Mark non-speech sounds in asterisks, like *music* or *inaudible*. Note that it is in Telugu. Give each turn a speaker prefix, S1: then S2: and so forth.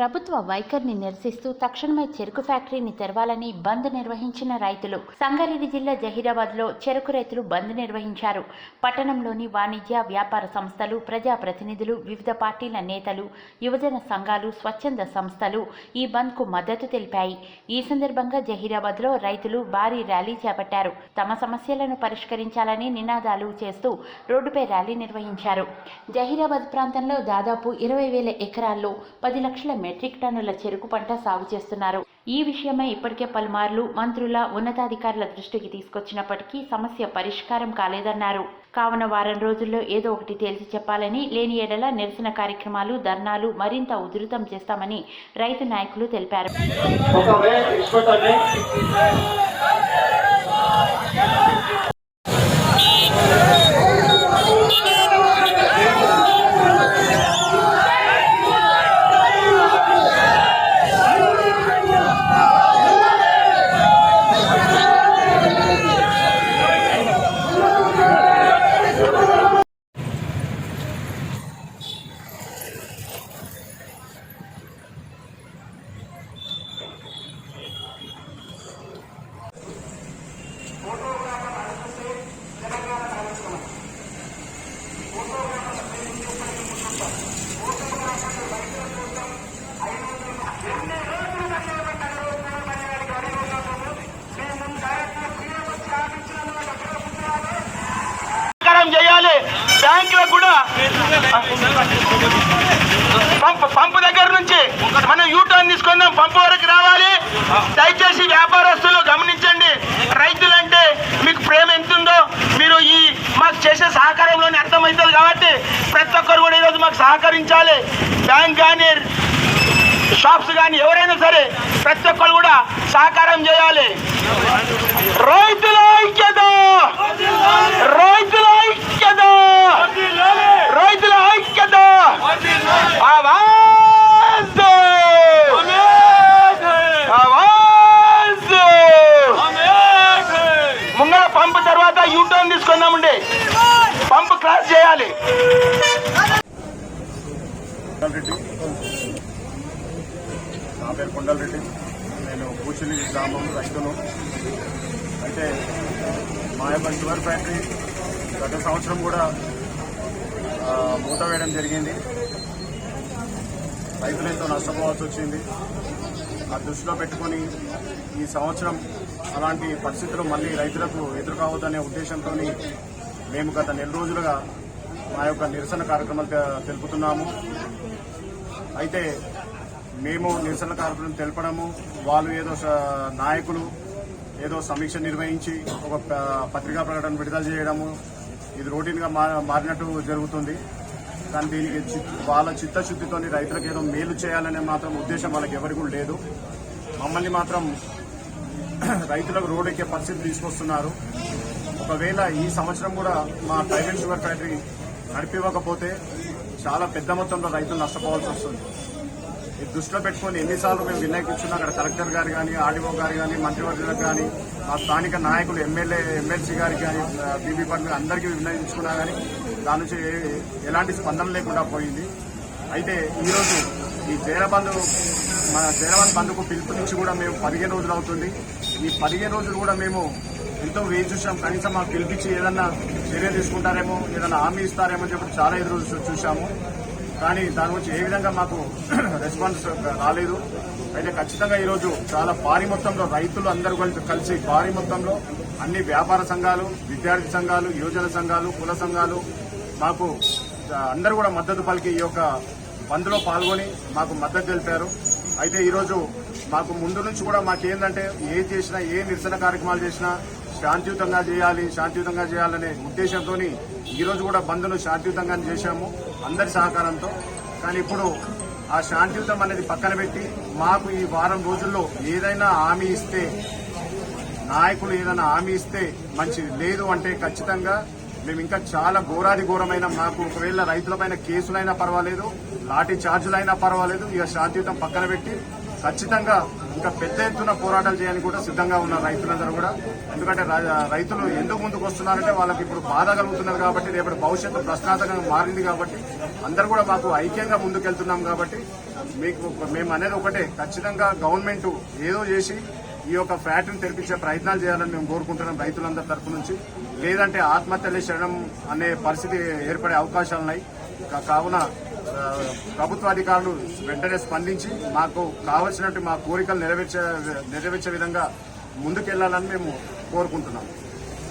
S1: ప్రభుత్వ వైఖరిని నిరసిస్తూ తక్షణమే చెరుకు ఫ్యాక్టరీని తెరవాలని బంద్ నిర్వహించిన రైతులు. సంగారెడ్డి జిల్లా జహీరాబాద్లో చెరుకు రైతులు బంద్ నిర్వహించారు. పట్టణంలోని వాణిజ్య వ్యాపార సంస్థలు ప్రజా ప్రతినిధులు వివిధ పార్టీల నేతలు యువజన సంఘాలు స్వచ్ఛంద సంస్థలు ఈ బంద్కు మద్దతు తెలిపాయి. ఈ సందర్భంగా జహీరాబాద్లో రైతులు భారీ ర్యాలీ చేపట్టారు. తమ సమస్యలను పరిష్కరించాలని నినాదాలు చేస్తూ రోడ్డుపై ర్యాలీ నిర్వహించారు. జహీరాబాద్ ప్రాంతంలో దాదాపు ఇరవై వేల ఎకరాల్లో పది లక్షల మెట్రిక్ టన్నుల చెరుకు పంట సాగు చేస్తున్నారు. ఈ విషయమై ఇప్పటికే పలుమార్లు మంత్రుల ఉన్నతాధికారుల దృష్టికి తీసుకొచ్చినప్పటికీ సమస్య పరిష్కారం కాలేదన్నారు. కావున వారం రోజుల్లో ఏదో ఒకటి తేల్చి చెప్పాలని లేని ఏడల నిరసన కార్యక్రమాలు ధర్నాలు మరింత ఉధృతం చేస్తామని రైతు నాయకులు తెలిపారు.
S2: పంపు పంపు దగ్గర నుంచి మనం యూటర్న్ తీసుకుందాం. పంపు వరకు రావాలి. దయచేసి వ్యాపారస్తులు గమనించండి. రైతులంటే మీకు ప్రేమ ఎంతుందో మీరు ఈ మాకు చేసే సహకారంలోనే అర్థమవుతుంది కాబట్టి ప్రతి ఒక్కరు కూడా ఈరోజు మాకు సహకరించాలి. బ్యాంక్ కానీ షాప్స్ కానీ ఎవరైనా సరే ప్రతి ఒక్కరు కూడా సహకారం చేయాలి రైతుల ఐక్యత రైతుల ఐక్యత రైతుల ఐక్యత ఆవాజ్ ఆవాజ్ ముంగల పంపు తర్వాత నుండి పంప్ పంపు క్రాస్ చేయాలి
S3: నా పేరు కొండలరెడ్డి. నేను పూచిలి గ్రామం రైతును. అయితే మా యొక్క షుగర్ ఫ్యాక్టరీ గత సంవత్సరం కూడా మూత వేయడం జరిగింది. రైతులు ఎంతో నష్టపోవాల్సి వచ్చింది. ఆ దృష్టిలో పెట్టుకొని ఈ సంవత్సరం అలాంటి పరిస్థితులు మళ్ళీ రైతులకు ఎదురు కావద్దనే ఉద్దేశంతో మేము గత నెల రోజులుగా మా యొక్క నిరసన కార్యక్రమాలు తెలుపుతున్నాము. అయితే మేము నిరసన కార్యక్రమం తెలపడము. వాళ్ళు ఏదో నాయకులు ఏదో సమీక్ష నిర్వహించి ఒక పత్రికా ప్రకటన విడుదల చేయడము. ఇది రొటీన్గా మా మారినట్టు జరుగుతుంది. కానీ దీనికి వాళ్ళ చిత్తశుద్ధితో రైతులకు ఏదో మేలు చేయాలనే మాత్రం ఉద్దేశం వాళ్ళకి ఎవరికి కూడా లేదు. మమ్మల్ని మాత్రం *clears throat* రైతులకు రోడ్ ఎక్కే పరిస్థితి తీసుకొస్తున్నారు. ఒకవేళ ఈ సంవత్సరం కూడా మా ప్రైవేట్ షుగర్ ఫ్యాక్టరీ నడిపివ్వకపోతే చాలా పెద్ద మొత్తంలో రైతులు నష్టపోవాల్సి వస్తుంది. ఇది దృష్టిలో పెట్టుకొని ఎన్నిసార్లు మేము వినాయకిచ్చున్నా అక్కడ కలెక్టర్ గారు కానీ ఆర్డీఓ గారు కానీ మంత్రివర్యులకు కానీ మా స్థానిక నాయకులు ఎమ్మెల్యే ఎమ్మెల్సీ గారికి కానీ బీబీ పట్ల అందరికీ వినయించుకున్నా కానీ దాని నుంచి ఎలాంటి స్పందన లేకుండా పోయింది. అయితే ఈరోజు ఈ జైలబంధు మన జైలబంధు బంధుకు పిలుపు నుంచి కూడా మేము పదిహేను రోజులు అవుతుంది. ఈ పదిహేను రోజులు కూడా మేము ఎంతో వేచి చూసాం. కనీసం మాకు పిలిపించి ఏదన్నా చర్య తీసుకుంటారేమో ఏదన్నా హామీ ఇస్తారేమో అని చెప్పి చాలా ఎదురు చూసాము. కానీ దాని గురించి ఏ విధంగా మాకు *clears throat* రెస్పాన్స్ రాలేదు. అయితే ఖచ్చితంగా ఈరోజు చాలా భారీ మొత్తంలో రైతులు అందరూ కలిసి కలిసి భారీ మొత్తంలో అన్ని వ్యాపార సంఘాలు విద్యార్థి సంఘాలు యువజన సంఘాలు కుల సంఘాలు మాకు అందరూ కూడా మద్దతు పలికి ఈ యొక్క బంద్లో పాల్గొని మాకు మద్దతు తెలిపారు. అయితే ఈరోజు మాకు ముందు నుంచి కూడా మాకేందంటే ఏది చేసినా ఏ నిరసన కార్యక్రమాలు చేసినా శాంతియుతంగా చేయాలి శాంతియుతంగా చేయాలనే ఉద్దేశంతో ఈరోజు కూడా బంద్ను శాంతియుతంగా చేశాము అందరి సహకారంతో. కానీ ఇప్పుడు ఆ శాంతియుతం అనేది పక్కన పెట్టి మాకు ఈ వారం రోజుల్లో ఏదైనా హామీ ఇస్తే నాయకులు ఏదైనా హామీ ఇస్తే మంచిది. లేదు అంటే ఖచ్చితంగా మేము ఇంకా చాలా ఘోరాది ఘోరమైన మాకు ఒకవేళ రైతులపైన కేసులైనా పర్వాలేదు లాఠీ ఛార్జీలైనా పర్వాలేదు ఇక శాంతియుతం పక్కన పెట్టి ఖచ్చితంగా ఇంకా పెద్ద ఎత్తున పోరాటాలు చేయడానికి కూడా సిద్ధంగా ఉన్న రైతులందరూ కూడా. ఎందుకంటే రైతులు ఎందుకు ముందుకు వస్తున్నారంటే వాళ్ళకి ఇప్పుడు బాధ కలుగుతున్నారు కాబట్టి రేపటి భవిష్యత్తు ప్రశ్నార్థకంగా మారింది కాబట్టి అందరూ కూడా మాకు ఐక్యంగా ముందుకెళ్తున్నాం కాబట్టి మీకు మేము అనేది ఒకటే. ఖచ్చితంగా గవర్నమెంట్ ఏదో చేసి ఈ యొక్క ఫ్యాక్టరీని తెరిపించే ప్రయత్నాలు చేయాలని మేము కోరుకుంటున్నాం రైతులందరి తరపు నుంచి. లేదంటే ఆత్మహత్యలే శరణం అనే పరిస్థితి ఏర్పడే అవకాశాలున్నాయి. కావున ప్రభుత్వ అధికారులు వెంటనే స్పందించి మాకు కావలసినట్టు మా కోరికలు నెరవేర్చే నెరవేర్చే విధంగా ముందుకెళ్ళాలని మేము కోరుకుంటున్నాం.